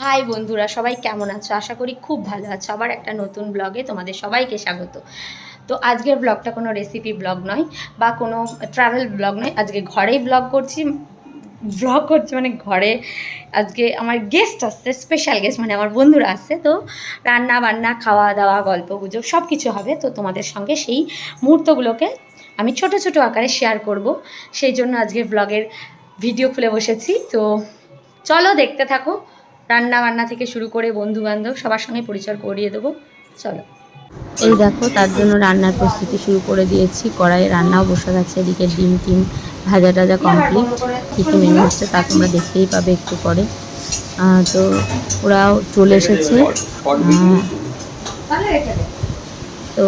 High বন্ধুরা, সবাই কেমন আছো? আশা করি খুব ভালো আছো। আবার একটা নতুন ব্লগে তোমাদের সবাইকে স্বাগত। তো আজকের ব্লগটা কোনো রেসিপি ব্লগ নয় বা কোনো ট্রাভেল ব্লগ নয়। আজকে ঘরেই ব্লগ করছি। ব্লগ করছি মানে ঘরে আজকে আমার গেস্ট আসছে স্পেশাল গেস্ট মানে আমার বন্ধুরা আসছে। তো রান্না বান্না, খাওয়া দাওয়া, গল্প গুজব সব কিছু হবে। তো তোমাদের সঙ্গে সেই মুহূর্তগুলোকে আমি ছোট ছোট আকারে শেয়ার করব। সেই জন্য আজকের ব্লগের ভিডিও খুলে বসেছি। তো চলো দেখতে থাকো। রান্না বান্না থেকে শুরু করে বন্ধু বান্ধব সবার সঙ্গে পরিচয় করিয়ে দেবো। চলো। এই দেখো, তার জন্য রান্নার প্রস্তুতি শুরু করে দিয়েছি। কড়াইয়ে রান্নাও বসে গেছে, এদিকে ডিম টিম ভাজা টাজা কমপ্লিট কী কী মেনু হচ্ছে তা তোমরা দেখতেই পাবে একটু পরে। তো ওরাও চলে এসেছে। তো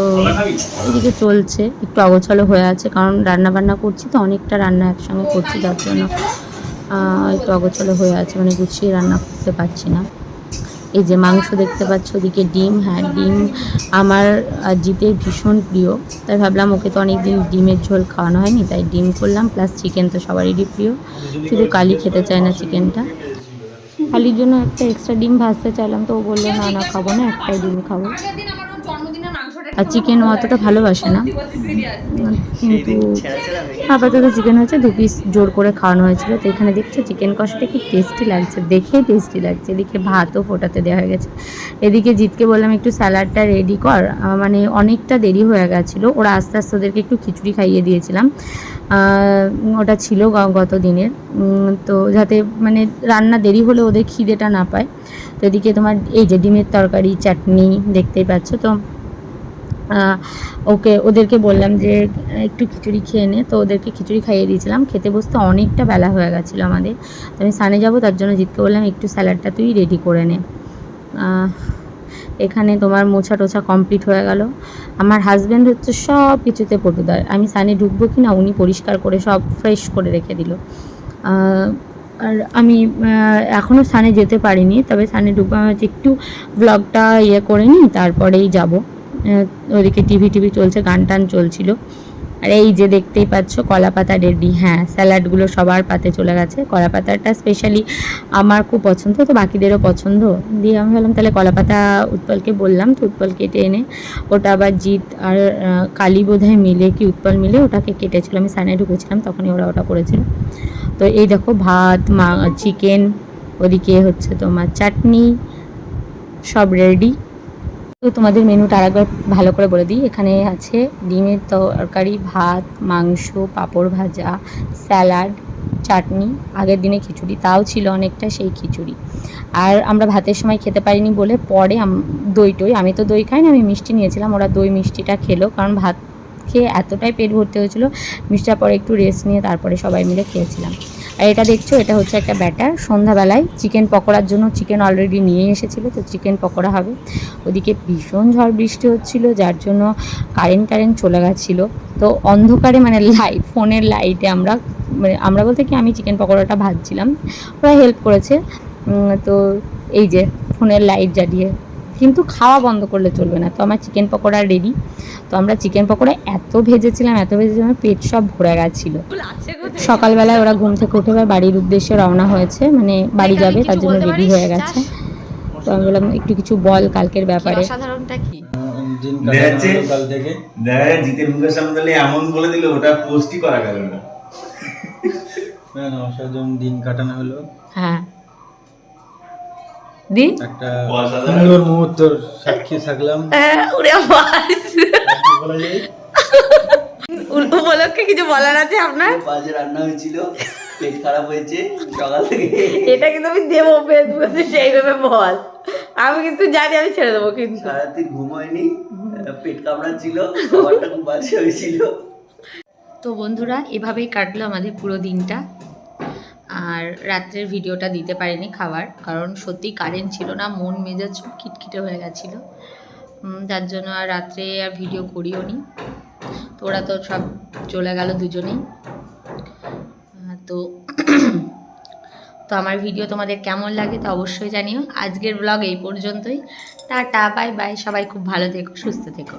এদিকে চলছে, একটু অগোছালো হয়ে আছে, কারণ রান্না বান্না করছি তো, অনেকটা রান্না একসঙ্গে করছি যার জন্য একটু অগোছালো হয়ে আছে মানে গুছিয়ে রান্না করতে পারছি না। এই যে মাংস দেখতে পাচ্ছ, ওদিকে ডিম হ্যাঁ ডিম আমার জিতের ভীষণ প্রিয়। তাই ভাবলাম ওকে তো অনেক দিন ডিমের ঝোল খাওয়ানো হয়নি, তাই ডিম করলাম প্লাস চিকেন তো সবারই প্রিয়। শুধু কালি খেতে চায় না চিকেনটা কালির জন্য একটা এক্সট্রা ডিম ভাজতে চাইলাম, তো ও বলল, না না, খাব না, একটাই ডিম খাব। আর চিকেন অতটা ভালোবাসে না। কিন্তু আপাতত চিকেন হয়েছে, দু পিস জোর করে খাওয়ানো হয়েছিল, তো এখানে দেখছ চিকেন কষাটা কি টেস্টি লাগছে দেখেই টেস্টি লাগছে, এদিকে ভাতও ফোটাতে দেওয়া হয়ে গেছে। এদিকে জিতকে বললাম, একটু স্যালাডটা রেডি কর। মানে অনেকটা দেরি হয়ে গেছিল, ওরা আস্তে আস্তে ওদেরকে একটু খিচুড়ি খাইয়ে দিয়েছিলাম। ওটা ছিল গত দিনের। তো যাতে মানে রান্না দেরি হলে ওদের খিদেটা না পায়। তো এদিকে তোমার এই যে ডিমের তরকারি, চাটনি দেখতেই পাচ্ছ, তো ওকে, ওদেরকে বললাম যে একটু খিচুড়ি খেয়ে নে। তো ওদেরকে খিচুড়ি খাইয়ে দিয়েছিলাম। খেতে বসতে অনেকটা বেলা হয়ে গেছিল আমাদের। তো আমি সানে যাব, তার জন্য জিতকে বললাম, একটু স্যালাডটা তুই রেডি করে নে। এখানে তোমার মোছা টোছা কমপ্লিট হয়ে গেল। আমার হাজব্যান্ড হচ্ছে সব কিছুতে পটুদার। আমি সানে ঢুকবো কি না উনি পরিষ্কার করে সব ফ্রেশ করে রেখে দিল। আর আমি এখনও সানে যেতে পারিনি। তবে সানে ঢুকবো, আমি একটু ব্লগটা ইয়ে করে নিই, তারপরেই যাব। ওদিকে টিভি টিভি চলছে, গান টান চলছিল। আর এই যে দেখতেই পাচ্ছ কলা পাতা রেডি। হ্যাঁ স্যালাডগুলো সবার পাতে চলে গেছে। কলা পাতাটা স্পেশালি আমার খুব পছন্দ, তো বাকিদেরও পছন্দ। দিয়ে আমি ভাবলাম, তাহলে কলা পাতা উৎপলকে বললাম, তো উৎপল কেটে এনে ওটা আবার জিৎ আর কালী বোধহয় মিলে কি উৎপল মিলে ওটাকে কেটেছিল। আমি সানে ঢুকেছিলাম, তখনই ওরা ওটা করেছিল। তো এই দেখো, ভাত, মা, চিকেন, ওদিকে হচ্ছে তোমার চাটনি, সব রেডি। তো তোমাদের মেনুটা আরেকবার ভালো করে বলে দিই। এখানে আছে ডিমের তরকারি, ভাত, মাংস, পাঁপড় ভাজা, স্যালাড, চাটনি, আগের দিনে খিচুড়ি। তাও ছিল অনেকটা সেই খিচুড়ি। আর আমরা ভাতের সময় খেতে পারিনি বলে পরে দই টই। আমি তো দই খাই না আমি মিষ্টি নিয়েছিলাম, ওরা দই মিষ্টিটা খেলো। কারণ ভাত খেয়ে এতটাই পেট ভর্তি হয়েছিল মিষ্টিটার পরে একটু রেস্ট নিয়ে তারপরে সবাই মিলে খেয়েছিলাম। আর এটা দেখছ, এটা হচ্ছে একটা ব্যাটার। সন্ধ্যাবেলায় চিকেন পকোড়ার জন্য চিকেন অলরেডি নিয়ে এসেছিল, তো চিকেন পকোড়া হবে। ওদিকে ভীষণ ঝড় বৃষ্টি হচ্ছিল, যার জন্য কারেন্ট কারেন্ট চলে গেছিল। তো অন্ধকারে মানে লাইট ফোনের লাইটে আমরা মানে আমরা বলতে কি, আমি চিকেন পকোড়াটা ভাজছিলাম। ওরা হেল্প করেছে। তো এই যে, ফোনের লাইট জ্বালিয়ে। কিন্তু খাওয়া বন্ধ করলে চলবে না। তো আমার চিকেন পকোড়া রেডি তো আমরা চিকেন পকোড়া এত ভেজেছিলাম এত ভেজেছিলাম পেট সব ভরে গেছিল। সকালবেলায় ওরা ঘুম থেকে উঠে বাড়ির উদ্দেশ্যে রওনা হয়েছে মানে বাড়ি যাবে তার জন্য রেডি হয়ে গেছে। তো আমি বললাম একটু কিছু বল কালকের ব্যাপারে। অসাধারণটা কি? দিন দেখাচ্ছে? কাটানো হলো কাল থেকে জিতের মুখের সামনে এমন বলে দিল ওটা পোস্টই করা গেল না। অসাধারণ দিন কাটানো হলো হ্যাঁ। দি? একটা। সুন্দর মুহূর্তর সাক্ষী থাকলাম। যায়? উপলক্ষে কিছু বলার আছে আপনার? বাজে রান্না হয়েছিল পেট খারাপ হয়েছে সকাল থেকে। এটা কিন্তু আমি দেবো ফেসবুকে সেইভাবে বল। আমি কিন্তু জানি আমি ছেড়ে দেবো কিন্তু। সারাদিন ঘুম হয়নি পেট কামড়াচ্ছিল খাবারটা খুব বাজে হয়েছিল। তো বন্ধুরা এভাবেই কাটলো আমাদের পুরো দিনটা। আর রাত্রের ভিডিওটা দিতে পারিনি খাবার, কারণ সত্যি কারেন্ট ছিল না, মন মেজাজ খিটখিটে হয়ে গেছিল। যার জন্য আর রাত্রে আর ভিডিও করিও নি। তো ওরা তো সব চলে গেল দুজনেই। তো তো আমার ভিডিও তোমাদের কেমন লাগে তো অবশ্যই জানিও। আজকের ব্লগ এই পর্যন্তই। টাটা বাই বাই সবাই খুব ভালো থেকো, সুস্থ থেকো।